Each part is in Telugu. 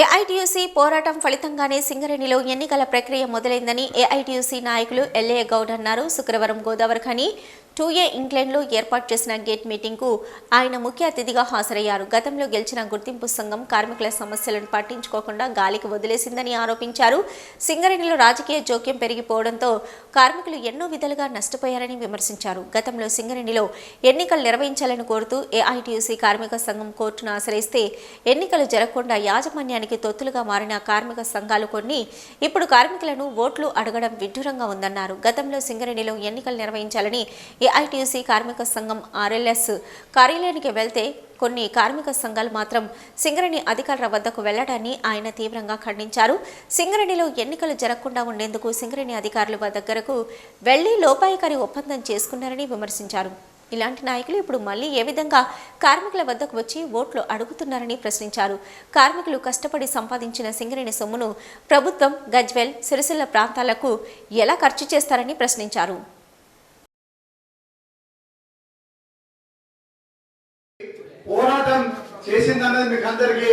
ఏఐటీయూసీ పోరాటం ఫలితంగానే సింగరేణిలో ఎన్నికల ప్రక్రియ మొదలైందని ఏఐటీయూసీ నాయకులు ఎల్ఏ గౌడ్ అన్నారు. శుక్రవారం గోదావరి టూ ఏ ఇంగ్లాండ్లో ఏర్పాటు చేసిన గేట్ మీటింగ్కు ఆయన ముఖ్య అతిథిగా హాజరయ్యారు. గతంలో గెలిచిన గుర్తింపు సంఘం కార్మికుల సమస్యలను పట్టించుకోకుండా గాలికి వదిలేసిందని ఆరోపించారు. సింగరేణిలో రాజకీయ జోక్యం పెరిగిపోవడంతో కార్మికులు ఎన్నో విధాలుగా నష్టపోయారని విమర్శించారు. గతంలో సింగరేణిలో ఎన్నికలు నిర్వహించాలని కోరుతూ ఏఐటీయూసీ కార్మిక సంఘం కోర్టును ఆశ్రయిస్తే ఎన్నికలు జరగకుండా యాజమాన్యానికి తొత్తులుగా మారిన కార్మిక సంఘాలు కొన్ని ఇప్పుడు కార్మికులను ఓట్లు అడగడం విడ్డూరంగా ఉందన్నారు. గతంలో సింగరేణిలో ఎన్నికలు నిర్వహించాలని ఏఐటీయూసీ కార్మిక సంఘం ఆర్ఎల్ఎస్ కార్యాలయానికి వెళ్తే కొన్ని కార్మిక సంఘాలు మాత్రం సింగరేణి అధికారుల వద్దకు వెళ్ళడాన్ని ఆయన తీవ్రంగా ఖండించారు. సింగరేణిలో ఎన్నికలు జరగకుండా ఉండేందుకు సింగరేణి అధికారుల దగ్గరకు వెళ్ళి లోపాయికారి ఒప్పందం చేసుకున్నారని విమర్శించారు. ఇలాంటి నాయకులు ఇప్పుడు మళ్ళీ ఏ విధంగా కార్మికుల వద్దకు వచ్చి ఓట్లు అడుగుతున్నారని ప్రశ్నించారు. కార్మికులు కష్టపడి సంపాదించిన సింగరేణి సొమ్మును ప్రభుత్వం గజ్వెల్ సిరిసిల్ల ప్రాంతాలకు ఎలా ఖర్చు చేస్తారని ప్రశ్నించారు. పోరాటం చేసిందన్నది మీకు అందరికీ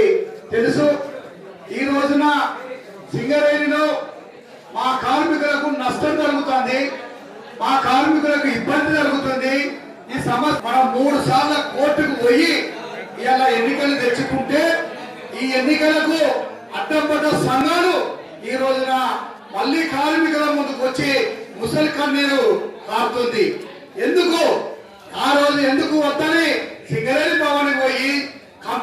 తెలుసు. ఈ రోజున సింగరేణిలో మా కార్మికులకు నష్టం జరుగుతుంది. మా కార్మికులకు ఇబ్బంది జరుగుతుంది. ఈ సమస్య మనం మూడు సార్లు కోర్టుకు పోయి ఇలా ఎన్నికలు తెచ్చుకుంటే ఈ ఎన్నికలకు అడ్డం పడ్డ సంఘాలు ఈ రోజున మళ్ళీ కార్మికుల ముందుకు వచ్చి ముసలి కన్నీరు కారుతుంది. ఎందుకు ఆ రోజు ఎందుకు వద్దని సింగరేణి భవన్ పోయి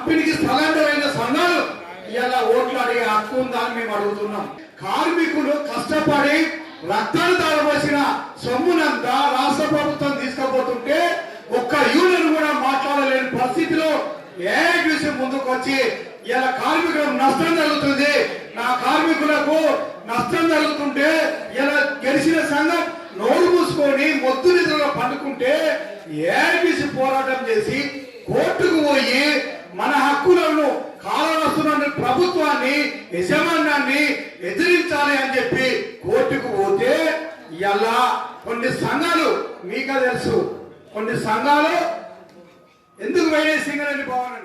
కంపెనీకి స్థలాంతరమైన సంఘాలు ఇలా ఓట్లు అడిగే హక్కు ఉందా అని మేము అడుగుతున్నాం. కార్మికులు కష్టపడి రక్తాలు తాగవలసిన సొమ్మునంతా రాష్ట్ర ప్రభుత్వం తీసుకుపోతుంటే ఒక్క యూనియన్ కూడా మాట్లాడలేని పరిస్థితిలో ఏఐటీసీ ముందుకు వచ్చి ఇలా కార్మికులకు నష్టం జరుగుతుంది. నా కార్మికులకు నష్టం జరుగుతుంటే ఇలా గెలిచిన సంఘం నోరు మూసుకొని మొద్దు నిధులు పండుకుంటే ఏఐటీసీ పోరాటం చేసి కోర్టుకు పోయి మన హక్కులను కాలవస్తున్న ప్రభుత్వాన్ని యజమాన్యాన్ని ఎదిరించాలి అని చెప్పి కోర్టుకు పోతే ఇలా కొన్ని సంఘాలు మీకు తెలుసు. కొన్ని సంఘాలు ఎందుకు వైఎస్ సింగరేణి భవన్